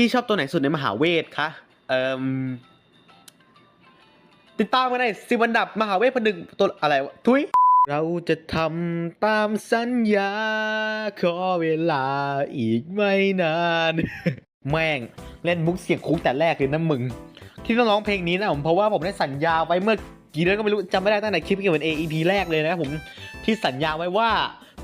พี่ชอบตัวไหนสุดในมหาเวทคะเอ่มติดตามกันในสิบอันดับมหาเวทพนึกตัวอะไรวะทุยเราจะทำตามสัญญา ขอเวลาอีกไม่นาน แม่งเล่นมุกเสียงคุกแต่แรกเลยนะมึง ที่ต้องร้องเพลงนี้นะผมเพราะว่าผมได้สัญญาไว้เมื่อกี่เดือนก็ไม่รู้จำไม่ได้ตั้งแต่คลิปเกี่ยวกับ AEP แรกเลยนะผมที่สัญญาไว้ว่า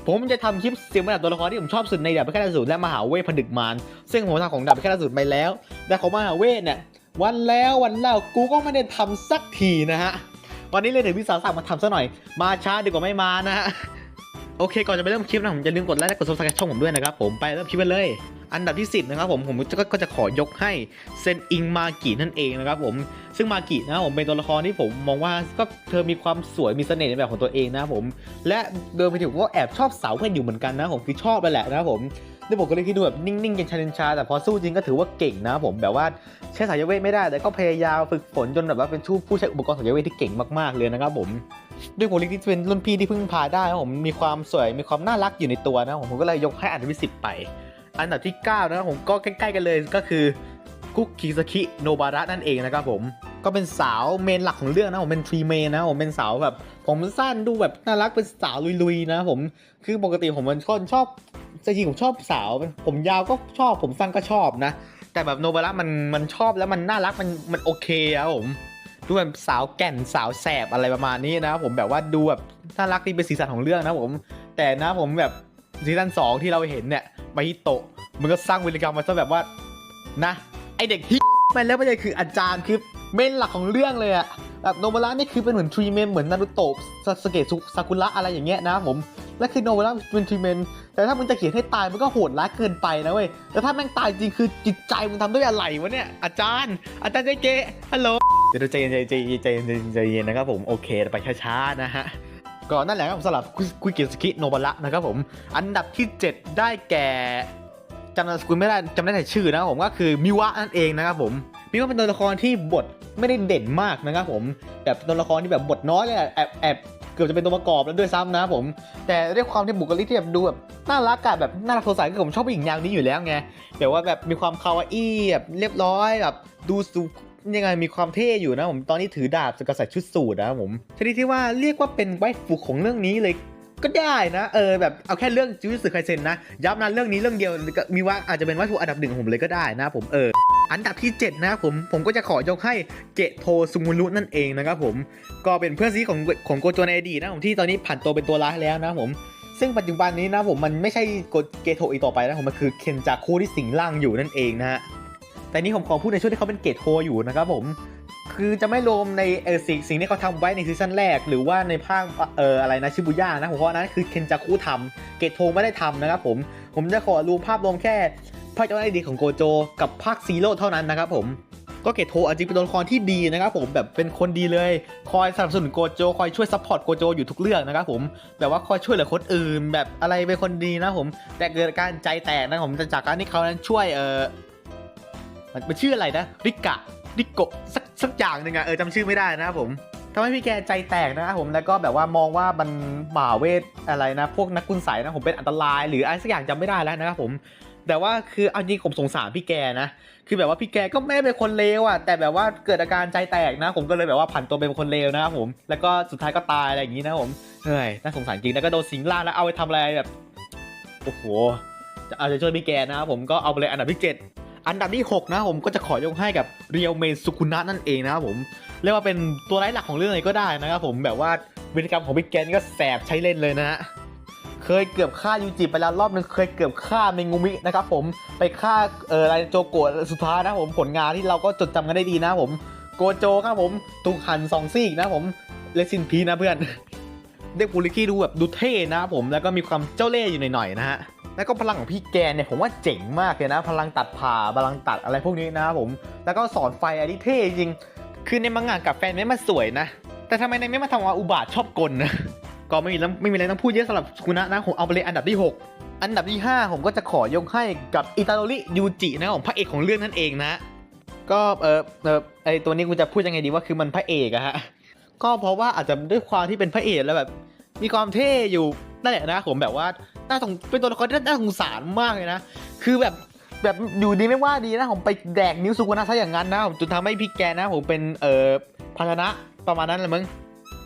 ผมจะทำคลิปเสียงระดับตัวละครที่ผมชอบสุดในดาบพิฆาตอสูรและมหาเวทผนึกมารซึ่งผมทำของดาบพิฆาตอสูรไปแล้ว แต่ของมหาเวทเนี่ยวันแล้ววันเล่ากูก็ไม่ได้ทำสักทีนะฮะวันนี้เลยถึงพี่สาวสั่งมาทำซะหน่อย มาช้าดีกว่าไม่มานะฮะโอเคก่อนจะไปเริ่มคลิปนะผมจะลืมกดไลค์และกดซับสไครต์ช่องผมด้วยนะครับผมไปเริ่มคลิปกันเลย อันดับที่ 10 นะครับผมผมก็จะขอยกให้เซนอิงมากินั่นเองนะครับผมซึ่งมากินะครับผมเป็นตัวละครที่ผมมองว่าก็เธอมีความสวยมีเสน่ห์ในแบบของตัวเองนะครับผม และเดินไปถึงก็แอบชอบสาวคนอยู่เหมือนกันนะผมคือชอบไปแหละนะครับผมด้วยผมก็เลยคิดดูแบบนิ่งๆเย็นชาเย็นชาแต่พอสู้จริงก็ถือว่าเก่งนะผมแบบว่าใช้สายเวทไม่ได้ แต่ก็พยายามฝึกฝนจนแบบว่าเป็นชู้ผู้ใช้อุปกรณ์สายเวทที่เก่งมากๆเลยนะครับผมด้วยบุคลิกที่เป็นรุ่นพี่ที่เพิ่งพาได้ครับผมมีความสวยมีความน่ารักอยู่ในตัวนะครับผมผมก็เลยยกให้อันดับที่สิบไป อันดับที่ 9 นะครับผมก็ใกล้ๆกันเลยก็คือกุ๊กคิซคิโนบาระนั่นเองนะครับผมก็เป็นสาวเมนหลักของเรื่องนะผมเป็นทรีเมนนะผมเป็นสาวแบบ ผมสั้นดูแบบน่ารักเป็นสาวลุยๆนะผมคือปกติผมเป็นคนชอบจริงๆผมชอบสาว ผมยาวก็ชอบผมสั้นก็ชอบนะ แต่แบบโนบาระมันมันชอบแล้วมันน่ารักมันมันโอเคอะผมดูแบบสาวแก่นสาวแสบอะไรประมาณนี้นะผมแบบว่าดูแบบน่ารักดีเป็นสีสันของเรื่องนะผม แต่นะผมแบบ ซีซั่นสองที่เราเห็นเนี่ยมาฮิโตะมันก็สร้างวิรกรรมมาซะแบบว่านะ ไอเด็กที่ไปแล้วไม่ใช่คืออาจารย์คือเมนหลักของเรื่องเลยอะแบบโนบาระนี่คือเป็นเหมือนทรีเมนเหมือนนารุโตะสเกะซุซากุระอะไรอย่างเงี้ยนะผมและคือโนบาระเป็นทรีเมนแต่ถ้ามึงจะเขียนให้ตายมันก็โหดร้ายเกินไปนะเว้ยแต่ถ้าแม่งตายจริงคือจิตใจมึงทำด้วยอะไรวะเนี่ยอาจารย์ อาจารย์เจเจฮัลโหลเดี๋ยวใจเย็นใจเย็นใจเย็นใจเย็นใจเย็นนะครับผมโอเคไปช้าๆนะฮะ ก็นั่นแหละครับสำหรับคุยเกียรสกิโนบาระนะครับผม อันดับที่ 7 ได้แก่จำนามสกุลไม่ได้จำได้แต่ชื่อนะครับผมก็คือมิวะนั่นเองนะครับผมมิวะเป็นตัวละครที่บทไม่ได้เด่นมากนะครับผมแบบตัวละครที่แบบบทน้อยเลยแอบแอบเกือบจะเป็นตัวประกอบแล้วด้วยซ้ำนะครับผม แต่ด้วยความที่บุคลิกที่แบบดูแบบน่ารักอะแบบน่ารักสดใสคือผมชอบผู้หญิงแนวนี้อยู่แล้วไงแบบว่าแบบมีความคาวาอี้แบบเรียบร้อยแบบดูสู ยังไงมีความเท่อยู่นะผมตอนนี้ถือดาบกับใส่ชุดสูทนะผมชนิดที่ว่าเรียกว่าเป็นไวฟูของเรื่องนี้เลยก็ได้นะ เออแบบเอาแค่เรื่องจิวสึไคเซนนะย้ำนะเรื่องนี้เรื่องเดียวมีว่าอาจจะเป็นไวฟูอันดับหนึ่งของผมเลยก็ได้นะผมเอออันดับที่ 7 นะครับผมผมก็จะขอยกให้เกะโทซุงุรุนั่นเองนะครับผมก็เป็นเพื่อนซีของของโกโจในอดีตนะผมที่ตอนนี้ผ่านตัวเป็นตัวร้ายแล้วนะผมซึ่งปัจจุบันนี้นะผมมันไม่ใช่โกเกโทอีกต่อไปนะผมมันคือเคนจาคุที่สิงร่างอยู่นั่นเองนะฮะ แต่นี่ผมขอพูดในช่วงที่เขาเป็นเกตโทอยู่นะครับผม คือจะไม่รวมในเออสิ่งสิ่งที่เขาทำไว้ในซีซั่นแรก หรือว่าในภาคเอออะไรนะชิบุย่านะผมเพราะนนั้นคือเคนจาคุทำเกตโทไม่ได้ทำนะครับผม ผมจะขอรวมภาพรวมแค่ภาคเจ้าหน้าที่ของโกโจ กับภาคซีโร่เท่านั้นนะครับผมก็เกตโทอาจจะเป็นตัวละครที่ดีนะครับผมแบบเป็นคนดีเลย คอยสนับสนุนโกโจ คอยช่วยซัพพอร์ตโกโจอยู่ทุกเรื่องนะครับผมแบบว่าคอยช่วยเหลือคนอื่น แบบอะไรเป็นคนดีนะผม แต่เกิดการใจแตกนะผมจากการที่เขานั้นช่วยเออ มันเป็นชื่ออะไรนะริกะริโกะสักสักอย่างหนึ่งอะเออจำชื่อไม่ได้นะครับผมทำให้พี่แกใจแตกนะครับผมแล้วก็แบบว่ามองว่ามันหมาเวทอะไรนะ พวกนักกุนไสนะผมเป็นอันตราย หรืออะไรสักอย่างจำไม่ได้แล้วนะครับผมแต่ว่าคือเอาจริงผมสงสารพี่แกนะ คือแบบว่าพี่แกก็ไม่เป็นคนเลวอะแต่แบบว่าเกิดอาการใจแตกนะ ผมก็เลยแบบว่าผันตัวเป็นคนเลวนะครับผม แล้วก็สุดท้ายก็ตายอะไรอย่างนี้นะผมเฮ้ยน่าสงสารจริง แล้วก็โดนสิงล่าแล้วเอาไปทำอะไรแบบ โอ้โห จะเอาใจช่วยพี่แกนะครับผมก็เอาไปเลยอันดับที่7 อันดับที่ 6 นะผมก็จะขอยกให้กับเรียวเมนสุกุนะนั่นเองนะครับผมเรียกว่าเป็นตัวร้ายหลักของเรื่องเลยก็ได้นะครับผมแบบว่าวิธีกรรมของพี่แกนก็แสบใช้เล่นเลยนะฮะเคยเกือบฆ่ายูจิไปแล้วรอบนึงเคยเกือบฆ่าเมงุมินะครับผมไปฆ่าเอออะไรโจโกะสุดท้ายนะผมผลงานที่เราก็จดจำกันได้ดีนะผมโกโจครับผมถูกหันสองซี่นะผมเลซินพีนะเพื่อนเด็กบุริกี้ดูแบบดูเท่นะครับผมแล้วก็มีความเจ้าเล่ห์อยู่หน่อยๆนะฮะ แล้วก็พลังของพี่แกเนี่ยผมว่าเจ๋งมากเลยนะ พลังตัดผ่าพลังตัดอะไรพวกนี้นะครับผม แล้วก็สอนไฟอันนี้เท่จริง คือในมังงะกับแฟนไม่มาสวยนะ แต่ทำไมในไม่มาทำว่าอุบาทชอบกลนะ ก็ไม่มีไม่มีอะไรต้องพูดเยอะสำหรับคุณนะนะผมเอาไปเลยอันดับที่ 6 อันดับที่ 5 ผมก็จะขอยกให้กับอิตาโดริยูจินะของพระเอกของเรื่องนั่นเองนะ ก็เออเออไอตัวนี้กูจะพูดยังไงดีว่าคือมันพระเอกอะฮะ ก็เพราะว่าอาจจะด้วยความที่เป็นพระเอกแล้วแบบ มีความเท่อยู่นั่นแหละนะผมแบบว่า น่าสงเป็นตัวละครที่น่าสงสารมากเลยนะ คือแบบแบบอยู่ดีไม่ว่าดีนะผมไปแดกนิ้วสุกุนะซะอย่างนั้นนะผมจนทำให้พี่แกนะผมเป็นเอ่อภาชนะประมาณนั้นแหละมึง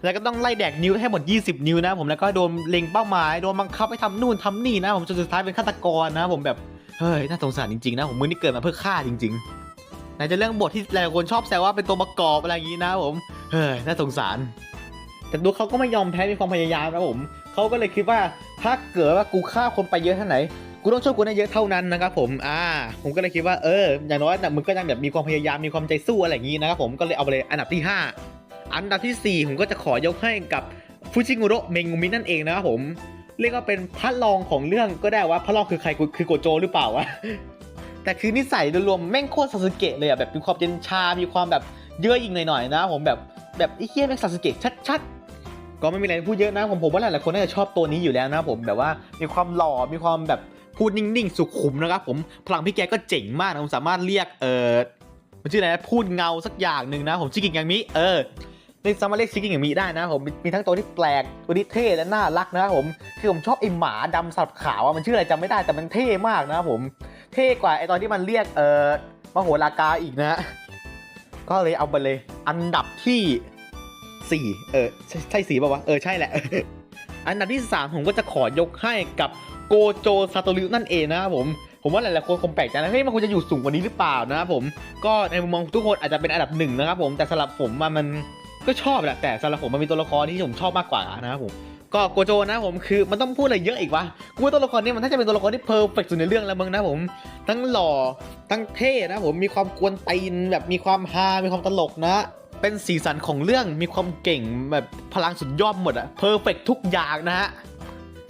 แล้วก็ต้องไล่แดกนิ้วให้หมด 20 นิ้วนะผมแล้วก็โดนเล็งเป้าหมายโดนบังคับให้ทำนู่นทำนี่นะผมจนสุดท้ายเป็นฆาตกรนะผมแบบเฮ้ยน่าสงสารจริงๆนะผมมึงนี่เกิดมาเพื่อฆ่าจริงๆไหนจะเรื่องบทที่หลายคนชอบแซวว่าเป็นตัวประกอบอะไรอย่างนี้นะผมเฮ้ยน่าสงสาร แต่ดูเขาก็ไม่ยอมแพ้มีความพยายามนะผม เขาก็เลยคิดว่าถ้าเกิดว่ากูฆ่าคนไปเยอะเท่าไหนกูต้องช่วยกูได้เยอะเท่านั้นนะครับผม อ่า ผมก็เลยคิดว่าเออ อย่างน้อยนะมึงก็ยังแบบมีความพยายาม มีความใจสู้อะไรอย่างนี้นะครับผม ก็เลยเอาไปเลยอันดับที่ 5 อันดับทีสี่4 ผมก็จะขอยกให้กับฟูจิงุโระเมงุมินั่นเองนะครับผม เรียกว่าเป็นพระรองของเรื่องก็ได้ว่าพระรองคือใครคือโกโจหรือเปล่าวะ แต่คือนิสัยโดยรวมแม่งโคตรซาสึเกะเลยอะแบบมีความเย็นชา มีความแบบเยื่อยิงหน่อยๆนะผมแบบแบบไอ้เหี้ยแม่งซาสึเกะชัดๆ ก็ไม่มีอะไรพูดเยอะนะผมผมว่าหลายๆคนน่าจะชอบตัวนี้อยู่แล้วนะผมแบบว่ามีความหล่อมีความแบบพูดนิ่งๆ สุขุมนะครับผมพลังพี่แกก็เจ๋งมากนะผมสามารถเรียกเออมันชื่ออะไรนะพูดเงาสักอย่างหนึ่งนะ ผมชิกิงอย่างมิเออนี่สามารถเรียกชิกิงอย่างมิได้นะผมมีทั้งตัวที่แปลกตัวที่เท่และน่ารักนะครับผมคือผมชอบไอหมาดำสับขาวอะมันชื่ออะไรจำไม่ได้แต่มันเท่มากนะครับผมเท่กว่าไอตอนที่มันเรียกเออมโหรากาอีกนะ ก็เลยเอาไปเลย อันดับที่ สี่เออใช่ใช่สี่ป่าวะ เออ ใช่แหละ อันดับที่สามผมก็จะขอยกให้กับโกโจซาโตรินั่นเองนะครับผมผมว่าหลายๆคนคงแปลกใจนะเฮ้ยมันควรจะอยู่สูงกว่านี้หรือเปล่านะครับผมก็ในมุมมองทุกคนอาจจะเป็นอันดับหนึ่งนะครับผมแต่สำหรับผมมันก็ชอบแหละแต่สำหรับผมมันมีตัวละครที่ผมชอบมากกว่านะครับผมก็โกโจนะผมคือมันต้องพูดอะไรเยอะอีกวะกูว่าตัวละครนี้มันน่าจะเป็นตัวละครที่เพอร์เฟกต์สุดในเรื่องแล้วมึงนะผม ทั้งหล่อทั้งเท่นะผมมีความกวนตีนแบบมีความฮา มีความตลกนะ เป็นสีสันของเรื่องมีความเก่งแบบพลังสุดยอดหมดอะเพอร์เฟกทุกอย่างนะฮะ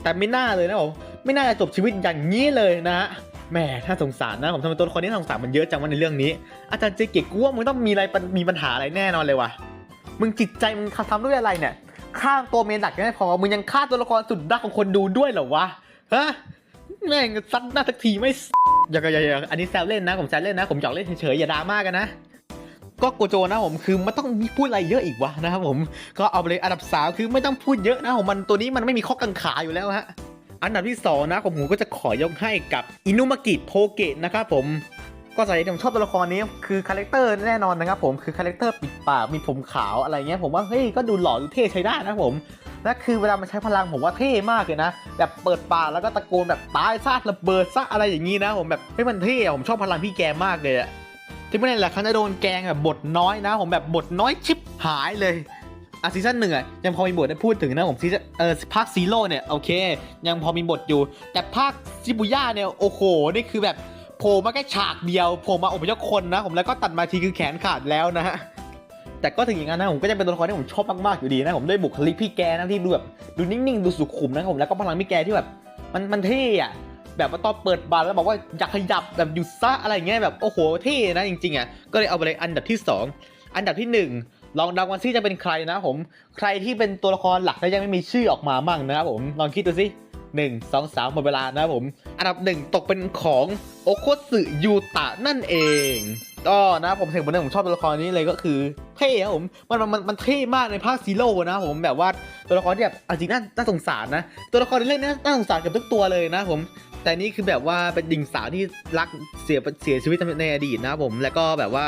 แต่ไม่น่าเลยนะผมไม่น่าจะจบชีวิตอย่างนี้เลยนะฮะแหมถ้าสงสารนะผมทำไมตัวละครนี้น่สงสารมันเยอะจังวะในเรื่องนี้ อาจารย์เจเกะกูว่ามึงต้องมีอะไรมีปัญหาอะไรแน่นอนเลยว่ะมึงจิตใจมึงทำด้วยอะไรเนี่ยฆ่าตัวเมนหลักยังไม่พอมึงยังฆ่าตัวละครสุดรักของคนดูด้วยเหรอวะฮะแม่งซัดหน้าสักทีไม่อย่าอย่าอย่าอันนี้แซวเล่นนะผมแซวเล่นนะผมหยอกเล่นเฉยๆอย่าดราม่ากันนะ ก็โกโจนะผมคือมันต้องมีพูดอะไรเยอะอีกวะนะครับผมก็เอาไปเลยอันดับสามคือไม่ต้องพูดเยอะนะผมมันตัวนี้มันไม่มีข้อกังขาอยู่แล้วฮะอันดับที่สองนะผมผมก็จะขอยกให้กับอินุมากิโทเกะนะครับผมก็สาเหตุที่ผมชอบตัวละครนี้คือคาแรคเตอร์แน่นอนนะครับผมคือคาแรคเตอร์ปิดปากมีผมขาวอะไรเงี้ยผมว่าเฮ้ยก็ดูหล่อดูเท่ใช้ได้นะผมและคือเวลามันใช้พลังผมว่าเท่มากเลยนะแบบเปิดปากแล้วก็ตะโกนแบบตายซากระเบิดซะอะไรอย่างงี้นะผมแบบเฮ้มันเท่ผมชอบพลังพี่แกมากเลยอะ ที่ไม่ได้แหละครั้งนั้นโดนแกงแบบบทน้อยนะ ผมแบบบทน้อยชิบหายเลยอะซีซั่นหนึ่งอะยังพอมีบทได้พูดถึงนะผมซีซั่นเออภาคซีโร่เนี่ยโอเค ยังพอมีบทอยู่ แต่ภาคซิบุย่าเนี่ยโอ้โหนี่คือแบบโผล่มาแค่ฉากเดียวโผล่มาอพยพคนนะ ผมแล้วก็ตัดมาทีคือแขนขาดแล้วนะฮะแต่ก็ถึงอย่างนั้นนะผมก็จะเป็นตัวละครที่ผมชอบมากๆอยู่ดีนะผมด้วยบุคลิกพี่แกนะที่ดูแบบดูนิ่งๆดูสุขุมนะครับผมแล้วก็พลังพี่แกที่แบบมันมันเท่อะ แบบว่าตอนเปิดบานแล้วบอกว่าอยากขยับแบบหยุดซะอะไรเงี้ยแบบโอ้โหเท่นะจริงๆอะก็เลยเอาไปเลยอันดับที่สองอันดับที่หนึ่งลองเดากันซิจะเป็นใครนะผมใครที่เป็นตัวละครหลักและยังไม่มีชื่อออกมามั่งนะครับผมลองคิดดูสิหนึ่งสองสามหมดเวลานะครับผม อันดับหนึ่งตกเป็นของโอโคสึยูตะนั่นเองก็นะผมถึงวันนี้ผมชอบตัวละครนี้เลยก็คือเท่ครับผมมันมันมันเท่มากในภาคซีโร่นะผมแบบว่าตัวละครที่แบบจริงน่าน่าสงสารนะ ตัวละครในเรื่องนี้น่าสงสารเกับทุกตัวเลยนะผม แต่นี่คือแบบว่าเป็นดิงสาวที่รักเสียเสียชีวิตในอดีตนะผม แล้วก็แบบว่า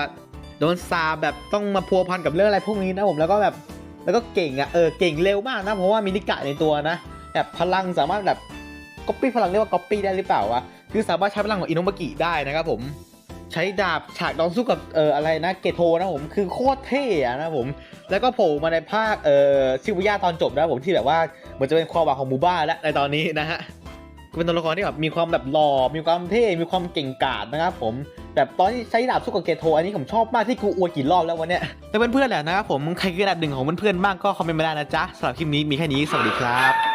โดนซาแบบต้องมาพัวพันกับเรื่องอะไรพวกนี้นะผมแล้วก็แบบแล้วก็เก่งอะเออเก่งเร็วมากนะเพราะว่ามีนิกะในตัวนะแบบพลังสามารถแบบก๊อปปี้พลังเรียกว่าก๊อปปี้ได้หรือเปล่าวะคือสามารถใช้พลังของอินุมากิได้นะครับผมใช้ดาบฉากดองสู้กับเอออะไรนะเกโทนะผมคือโคตรเท่อะนะผมแล้วก็โผล่มาในภาคเออซิบุย่าตอนจบนะผมที่แบบว่าเหมือนจะเป็นความหวังของหมู่บ้านแล้วในตอนนี้นะฮะ เป็นตัวละครที่แบบมีความแบบหล่อ มีความเท่ มีความเก่งกาจนะครับผม แบบตอนที่ใช้ดาบสู้กับเกโทอันนี้ผมชอบมากที่กูอวดกี่รอบแล้ววันเนี้ยแต่เพื่อนๆแหละนะครับผม ใครคืออันดับหนึ่งของเพื่อนๆบ้างก็คอมเมนต์มาได้นะจ๊ะสำหรับคลิปนี้มีแค่นี้ สวัสดีครับ